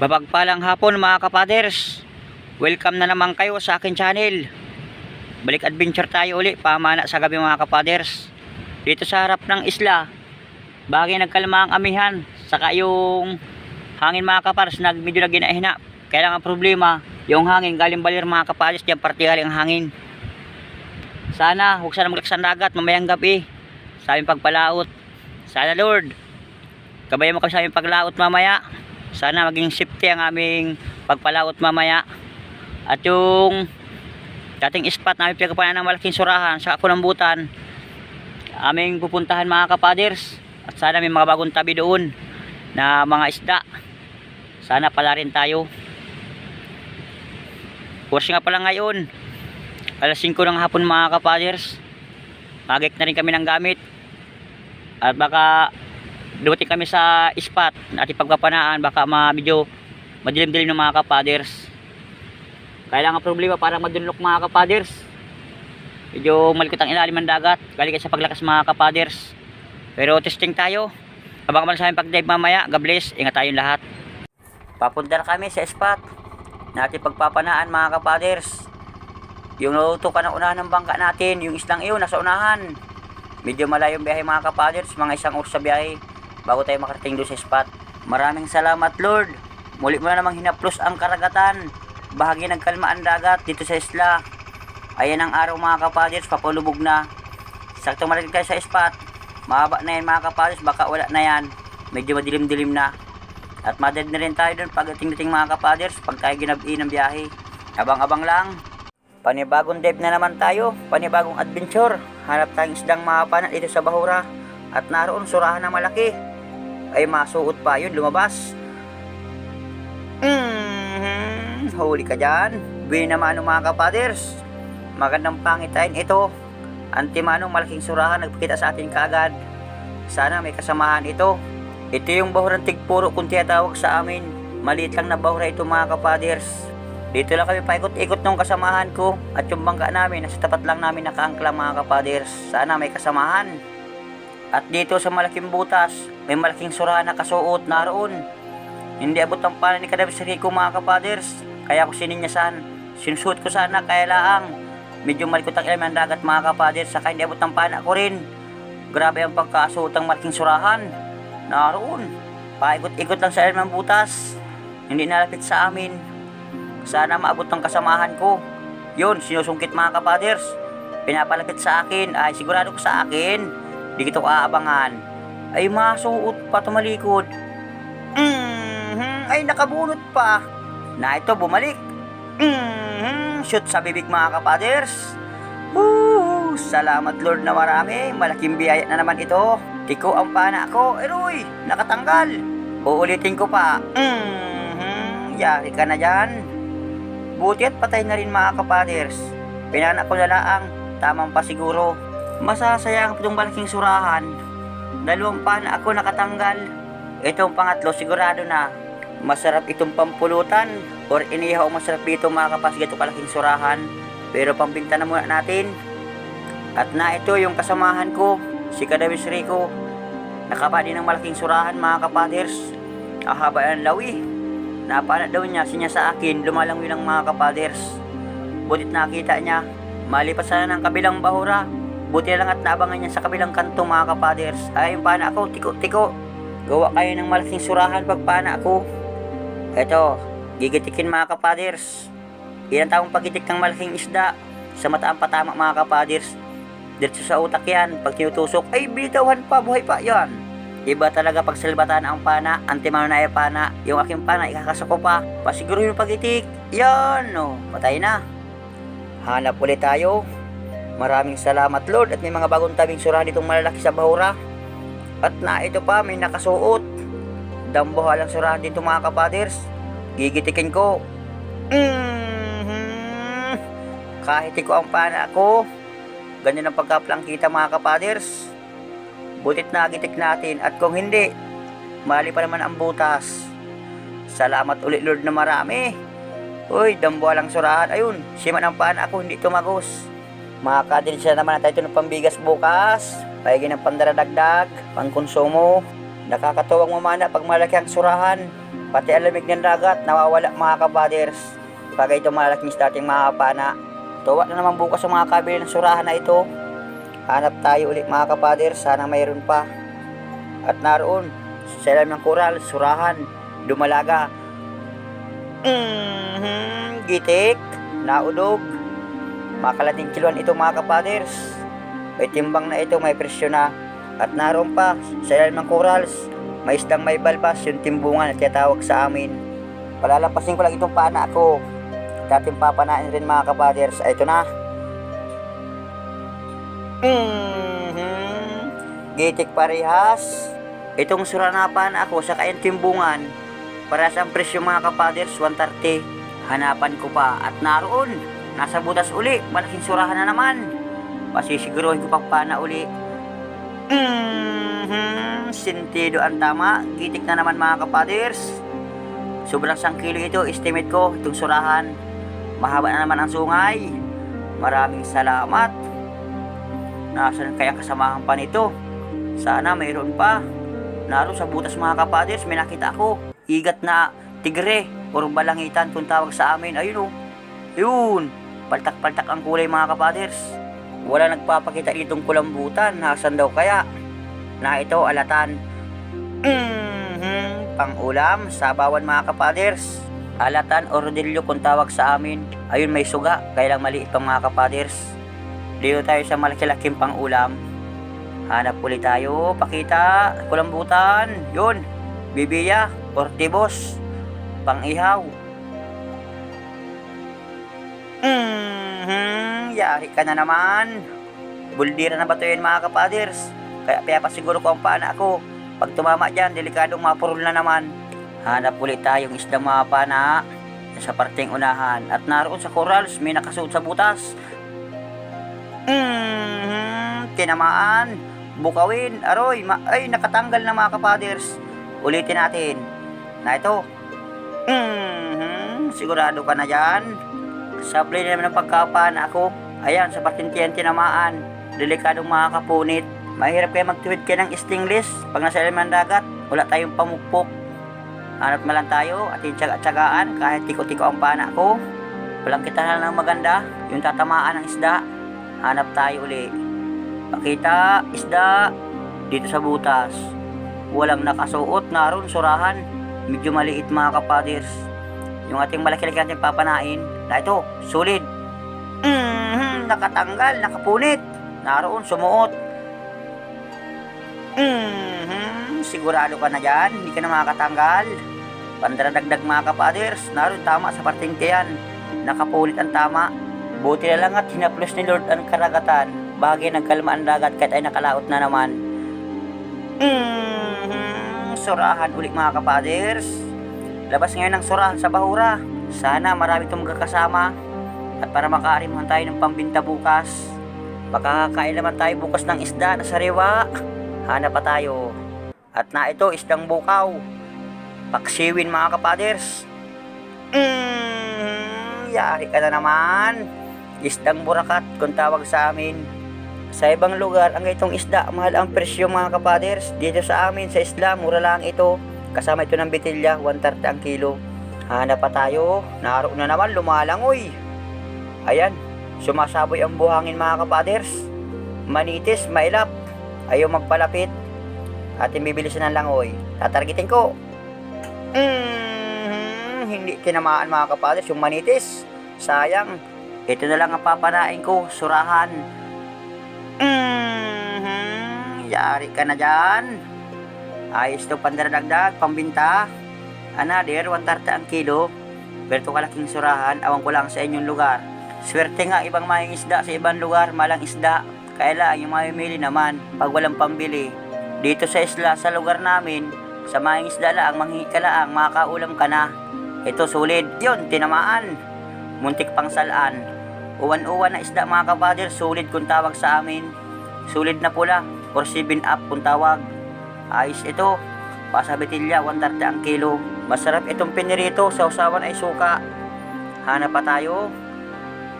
Babagpalang hapon mga kapaders. Welcome na naman kayo sa akin channel. Balik adventure tayo uli pamana sa gabi mga kapaders. Dito sa harap ng isla, bagay nagkalma ang amihan. Saka yung hangin mga kapaders, nag, medyo na ginahina. Kaya lang ang problema, yung hangin galing balir mga kapaders, diyan partihali ang hangin. Sana, huwag sana maglaksan dagat mamayang gabi. Sa aming pagpalaot. Sana Lord, kabayan mo kami sa aming paglaot mamaya. Sana maging safety ang aming pagpalaot mamaya. At yung dating spot namin pinagkapanan ng malaking surahan sa Kunambutan, aming pupuntahan mga kapaders. At sana may mga bagong tabi doon na mga isda. Sana pala rin tayo. Course nga pala ngayon. Alas 5 ng hapon mga kapaders. Magik na rin kami ng gamit. At baka dumating kami sa spot na ating pagpapanaan. Baka ma medyo madilim-dilim ng mga kapaders. Kaya lang ang problema parang madunlok mga kapaders. Medyo malikot ang ilalim ng dagat. Galing sa paglakas mga kapaders. Pero testing tayo. Habang man sa aming pag-dive mamaya. God bless. Ingat tayong lahat. Papunta na kami sa spot na ating pagpapanaan mga kapaders. Yung naluto ka na unahan ng bangka natin yung islang iyon nasa unahan. Medyo malayong biyahe mga kapaders. Mga isang oras sa biyahe bago tayo makarating doon sa spot. Maraming salamat Lord. Muli mo na namang hinaplos ang karagatan. Bahagi ng kalma ang dagat dito sa isla. Ayan ang araw mga kapaders, papalubog na. Sakto malagay tayo sa spot. Mahaba na yan mga kapaders, baka wala na yan. Medyo madilim-dilim na. At madad na rin tayo doon pagdating-dating mga kapaders, pag tayo ginabi ng biyahe. Abang-abang lang. Panibagong dive na naman tayo, panibagong adventure. Hanap tayong isdang mapanat dito sa Bahura. At naroon surahan na malaki ay masuot pa yun, lumabas. Mm-hmm. Huli ka dyan. Binamano mga kapaders. Magandang pangitain ito. Antimano malaking surahan nagpakita sa atin kagad. Sana may kasamahan ito. Ito yung bahurang tigpuro kung tiyatawag sa amin. Maliit lang na bahura ito mga kapaders. Dito lang kami paikot-ikot ng kasamahan ko at yung bangka namin nasa tapat lang namin nakaangkla mga kapaders. Sana may kasamahan. At dito sa malaking butas, may malaking surahan na kasuot naroon. Hindi abot ang pana ni Kadabis Rico mga kapaders. Kaya ako sininyasan. Sinusuot ko sana kaya laang. Medyo malikot ang ilalim ng dagat mga kapaders. Saka hindi abot ang pana ko rin. Grabe ang pagkasuot ng malaking surahan. Naroon. Paikot-ikot lang sa ilalim ng butas. Hindi nalapit sa amin. Sana maabot ang kasamahan ko. Yun, sinusungkit mga kapaders. Pinapalapit sa akin. Ay, sigurado ko sa akin. Di kita aabangan. Ay, masuot pa tumalikod. mm Ay, nakabunot pa. Na ito, bumalik. mm Shoot sa bibig mga kapaders. Woo! Salamat Lord na marami. Malaking biyaya na naman ito. Tiko ang pana ko. Eroy, nakatanggal. Uulitin ko pa. mm Yari ka na dyan. Buti at patay na rin mga kapaders. Pinana ko na laang. Tamang pa siguro. Masasayang itong malaking surahan. Dalawang pana ako nakatanggal. Itong pangatlo sigurado na. Masarap itong pampulutan or inihaw masarap dito mga kapasgat ito kalaking surahan. Pero pambinta na muna natin. At na ito yung kasamahan ko, si Kadawis Rico. Nakapadi ng malaking surahan mga kapaders. Ahaba ang lawi. Napana daw niya, sinya sa akin, lumalangwi ng mga kapaders. Butit nakita niya, malipas sana ng kabilang bahura, Buti lang at naabangan niya sa kabilang kanto mga kapaders. Ay, yung pana ako, tiko-tiko. Gawa kayo ng malaking surahan pag pana ako. Eto, gigitikin mga kapaders. Ilang taong pagitik ng malaking isda. Sa mataang patama mga kapaders. Diretso sa utak yan. Pag tinutusok, ay bitawan pa, buhay pa yan. Iba talaga pag salbatan ang pana, antimano na ay pana. Yung aking pana, ikakasako pa. Pasiguro yung pagitik. Yan, no. Patay na. Hanap ulit tayo. Maraming salamat Lord at may mga bagong tabing surahan itong malalaki sa bahura. At na ito pa may nakasuot. Dambuhalang surahan dito mga kapaders. Gigitikin ko. mm Kahit iko ang pana ako. Ganyan ang pagkaplang kita mga kapaders. Butit na gitik natin at kung hindi, mali pa naman ang butas. Salamat ulit Lord na marami. Uy, dambuhalang surahan. Ayun, siman ang pana ako, hindi tumagos. Makakadin siya naman na tayo ng pambigas bukas. Paigi ng pandaradagdag, pangkonsumo. Nakakatuwang mamana pag malaki ang surahan. Pati ang lamig ng dagat, nawawala mga kabaders. Pag ito isda ating mga kapana. Tuwa na naman bukas ang mga kabili ng surahan na ito. Hanap tayo ulit mga kapaders, sana mayroon pa. At naroon, sa ng koral, surahan, dumalaga. Mhm, gitik, naudog. Makalating kiluan ito mga kapaders. May timbang na ito, may presyo na. At naroon pa, sa ilalim ng corals, may isdang may balbas, yung timbungan na tinatawag sa amin. Palalampasin ko lang itong pana ko. Dating papanain rin mga kapaders. Ay, ito na. Mhm. Gitik parehas. Itong suranapan ako sa kayang timbungan. Para sa presyo mga kapaders, 130. Hanapan ko pa at naroon. Nasa butas uli. Malaking surahan na naman. Pasisiguruhin ko pa uli. Mhm. Sentido ang tama. Gitik na naman mga kapaders. Sobrang sangkilo ito. Estimate ko itong surahan. Mahaba na naman ang sungay. Maraming salamat. Nasaan kaya kasamahan pa nito? Sana mayroon pa. Naroon sa butas mga kapaders, may nakita ako. Igat na tigre or balangitan kung tawag sa amin. Ayun o. Yun. Paltak-paltak ang kulay mga kapaders. Wala nagpapakita ditong kulambutan. Nasaan daw kaya? Na ito, alatan. Mhm. Pang-ulam, sabawan mga kapaders. Alatan o rodilyo kung tawag sa amin. Ayun may suga, kaya lang maliit pang mga kapaders. Dito tayo sa malaki-laking pang-ulam. Hanap ulit tayo, pakita, kulambutan, yun, bibiya, ortibos, pang-ihaw. Mhm, yari ka na naman. Buldira na ba ito yun mga kapaders? Kaya kaya pa siguro ko ang pana ko. Pag tumama dyan, delikadong mapurol na naman. Hanap ulit tayong isda mga pana sa parteng unahan. At naroon sa corals, may nakasuot sa butas. Mhm, tinamaan, bukawin, aroy, ma- ay nakatanggal na mga kapaders. Ulitin natin. Na ito. Mhm, sigurado ka na dyan. Sablay na naman ng pagkapaan ako. Ayan, sa patintiyan tinamaan. Delikadong mga kapunit. Mahirap kayo magtuwid kayo ng stingless. Pag nasa ilalim ng dagat, wala tayong pamukpok. Hanap na tayo at tsaga-tsagaan kahit tiko-tiko ang pana ko. Walang kita na lang maganda, yung tatamaan ng isda. Hanap tayo uli. Pakita, isda, dito sa butas. Walang nakasuot, naroon, surahan. Medyo maliit mga kapaders. Yung ating malaki-laki ating papanain, na ito, sulit. Mhm, nakatanggal, nakapunit. Naroon, sumuot. Mhm, sigurado ka na dyan, hindi ka na makakatanggal. Pandaradagdag mga kapaders, naroon tama sa parting kayan. Nakapulit ang tama. Buti na lang at hinaplos ni Lord ang karagatan. Bagay nagkalma ang dagat kahit ay nakalaot na naman. Mhm, surahan ulit mga kapaders. Labas ngayon ng surahan sa bahura. Sana marami itong magkakasama. At para makaarimuhan tayo ng pambinta bukas. Makakakain naman tayo bukas ng isda na sariwa. Hanap pa tayo. At na ito, isdang bukaw. Paksiwin mga kapaders. Mm, yari ka na naman. Isdang burakat kung tawag sa amin. Sa ibang lugar, ang itong isda, mahal ang presyo mga kapaders. Dito sa amin, sa isla, mura lang ito. Kasama ito ng bitilya, 130 ang kilo. Hanap pa tayo. Naroon na naman, lumalangoy. Ayan, sumasaboy ang buhangin mga kapaders. Manitis, mailap. Ayaw magpalapit. Ating bibilisan ng langoy. Tatargetin ko. Mm, hindi tinamaan mga kapaders yung manitis. Sayang. Ito na lang ang papanain ko, surahan. Mm, yari ka na dyan. Ayos to pandaradagdag, pambinta. Dear, 130 ang kilo. Pero ito kalaking surahan, awan ko lang sa inyong lugar. Swerte nga ibang mayang isda sa ibang lugar, malang isda. Kaya lang, yung mamimili naman, pag walang pambili. Dito sa isla, sa lugar namin, sa mayang isda lang, manghi ka lang, makakaulam ka na. Ito, sulit. Yun, tinamaan. Muntik pang salaan. Uwan-uwan na isda mga kabader, sulit kung tawag sa amin. Sulit na pula, or 7 up kung tawag. Ayos ito. Pasabitilya, 130 ang kilo. Masarap itong pinirito, sa usawan ay suka. Hanap pa tayo.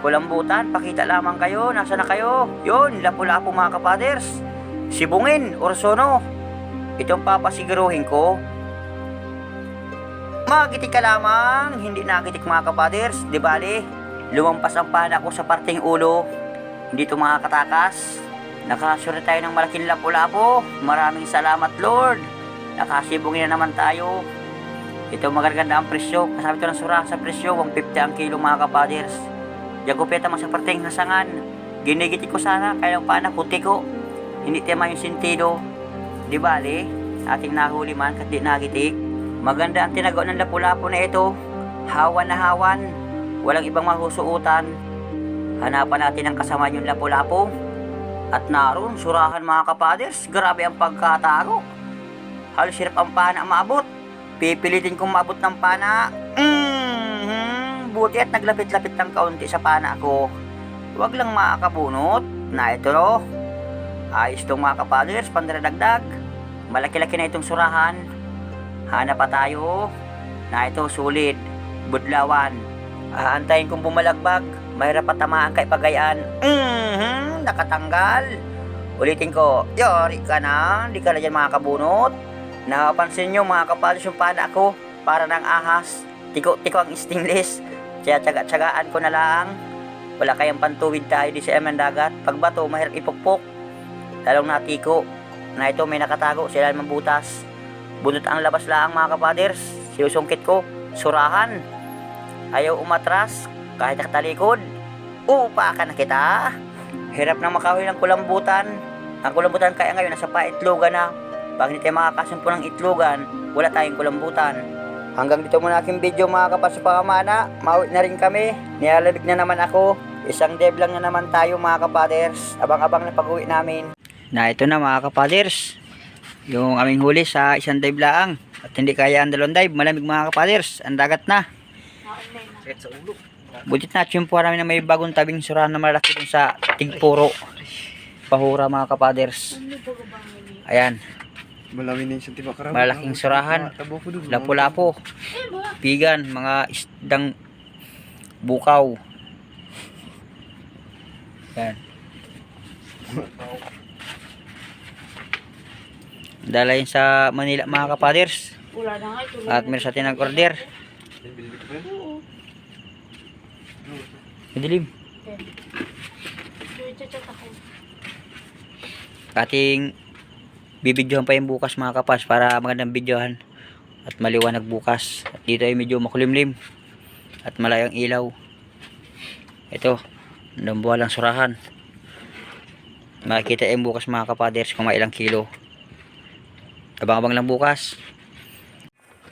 Kulambutan, pakita lamang kayo. Nasa na kayo? Yun, lapu-lapu mga kapaders. Sibungin, orsono. Itong papasiguruhin ko, Magitik ka lamang, hindi nagitik mga kapaders, di bali, lumampas ang pana ko sa parting ulo, hindi ito makakatakas. Nakasuri tayo ng malaking lapu-lapo, maraming salamat Lord. Nakasibungin na naman tayo. Ito magaganda ang presyo, kasama ito ng sura sa presyo, 150 ang kilo mga kapaders. Jagupeta mo sa parting hasangan, ginigitik ko sana, kaya ang pana puti ko. Hindi tema yung sentido. Di bali, ating nahuli man kat di nagitik. Maganda ang tinagaw ng lapu-lapu na ito. Hawan na hawan. Walang ibang mahusuutan. Hanapan natin ang kasama yung lapu-lapu. At naroon, surahan mga kapaders. Grabe ang pagkatago. Halos hirap ang pana maabot. Pipilitin kong maabot ng pana. mm Buti at naglapit-lapit ng kaunti sa pana ko. Huwag lang makakabunot. Na ito no. Ayos tong mga kapaders, pandaradagdag. Malaki-laki na itong surahan. Hanap pa tayo na ito sulit, budlawan. Aantayin kong bumalagbag, mahirap pa tamaan kay pagayaan. Mhm, nakatanggal. Ulitin ko, yori ka na, di ka na dyan makakabunot. Napapansin nyo mga kapalos yung pana ko, para ng ahas. Tiko-tiko ang stainless. Kaya tsaga-tsagaan ko na lang. Wala kayang pantuwid tayo di sa eman dagat. Pagbato, mahirap ipukpok. Lalong natiko na ito may nakatago sila butas. Bunot ang labas lang mga kapaders. Sinusungkit ko. Surahan. Ayaw umatras. Kahit nakatalikod. Upa ka na kita. Hirap na makahoy ng kulambutan. Ang kulambutan kaya ngayon nasa paitlogan na. Pag hindi tayo makakasimpo ng itlogan, wala tayong kulambutan. Hanggang dito muna aking video mga kapas sa pangamana. Mauwi na rin kami. Nilalabig na naman ako. Isang dev lang na naman tayo mga kapaders. Abang-abang na pag-uwi namin. Na ito na mga kapaders yung aming huli sa isang dive laang at hindi kaya ang dalawang dive malamig mga kapaders ang dagat na butit na tiyempo namin na may bagong tabing surahan na malaki dun sa tigpuro pahura mga kapaders ayan Malawin na yung santi bakarab. Malaking surahan. Lapu-lapo pigan mga isdang bukaw. Yan. Dala yun sa Manila mga kapaders. Wala na nga ito. at meron sa atin nag-order madilim. Ating bibidyohan pa yung bukas mga kapas para magandang videohan at maliwanag bukas. At dito ay medyo makulimlim. At malayang ilaw. Ito nambuwalang surahan. Makikita yung bukas mga kapaders kung mailang kilo. Abang-abang lang bukas.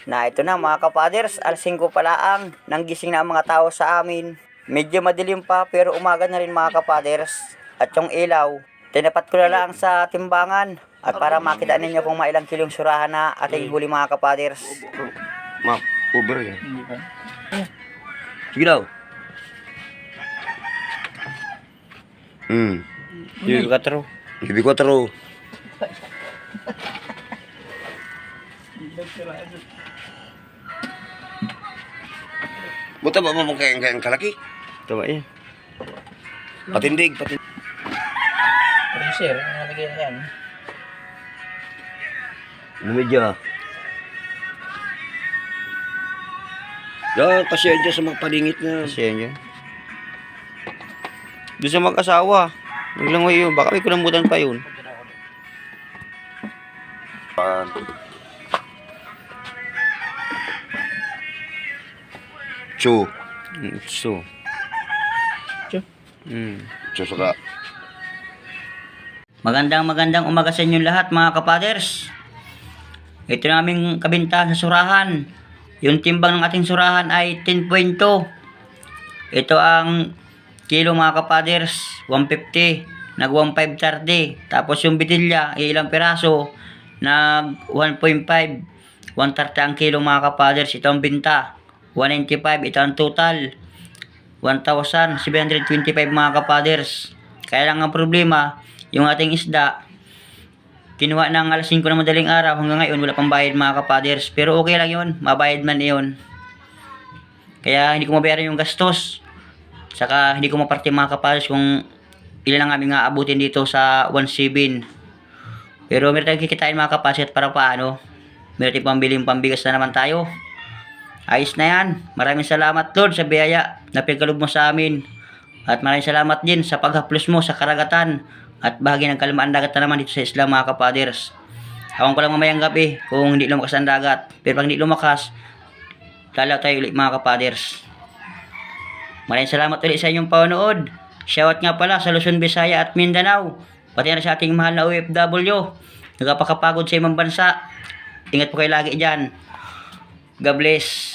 Na ito na mga kapaders. Alas 5 pa laang nang gising na ang mga tao sa amin. Medyo madilim pa pero umaga na rin mga kapaders. At yung ilaw tinapat ko na lang sa timbangan at para makita ninyo kung mailang kilong surahan na ating huli mga kapaders Ma, over yan. sige daw Hmm. Yun, katro. Bibi ko taro. Buta ba mo kayang kayang kalaki? Ito ba yan? Patindig, patindig. Sir, ano nalagay na yan? Lumidya. Yan, dyan sa mga palingit na. Kasi yan yun. Doon sa mag-asawa. Lang yun. Baka may kulambutan pa yun. Chu. Mm, So. Mm. Chu saka. Magandang magandang umaga sa inyo lahat mga kapaders. Ito na aming kabinta sa surahan. Yung timbang ng ating surahan ay 10.2. Ito ang kilo mga kapaders, 150. Nag 1.530. Tapos yung bitilya, ilang piraso, nag 1.5. 130 ang kilo mga kapaders. Ito ang binta. 195. Ito ang total. 1,725 mga kapaders. Kaya lang ang problema, yung ating isda, kinuha ng alas 5 ng madaling araw hanggang ngayon wala pang bayad mga kapaders. Pero okay lang yun, mabayad man yun. Kaya hindi ko mabayaran yung gastos. Saka hindi ko maparte mga kapaders kung ilan ang aming aabutin dito sa 1.7. Pero meron tayong kikitain mga kapasit para paano. Meron tayong pambiling pambigas na naman tayo. Ayos na yan. Maraming salamat Lord sa biyaya na pinagkaloob mo sa amin. At maraming salamat din sa paghaplos mo sa karagatan at bahagi ng kalamaan dagat na naman dito sa Islam mga kapaders. Awan ko lang mamayang gabi kung hindi lumakas ang dagat. Pero pag hindi lumakas, lalaw tayo ulit mga kapaders. Maraming salamat ulit sa inyong panonood. Shoutout nga pala sa Luzon, Visaya at Mindanao. Pati na sa ating mahal na OFW. Nagpapakapagod sa ibang bansa. Ingat po kayo lagi dyan. God bless.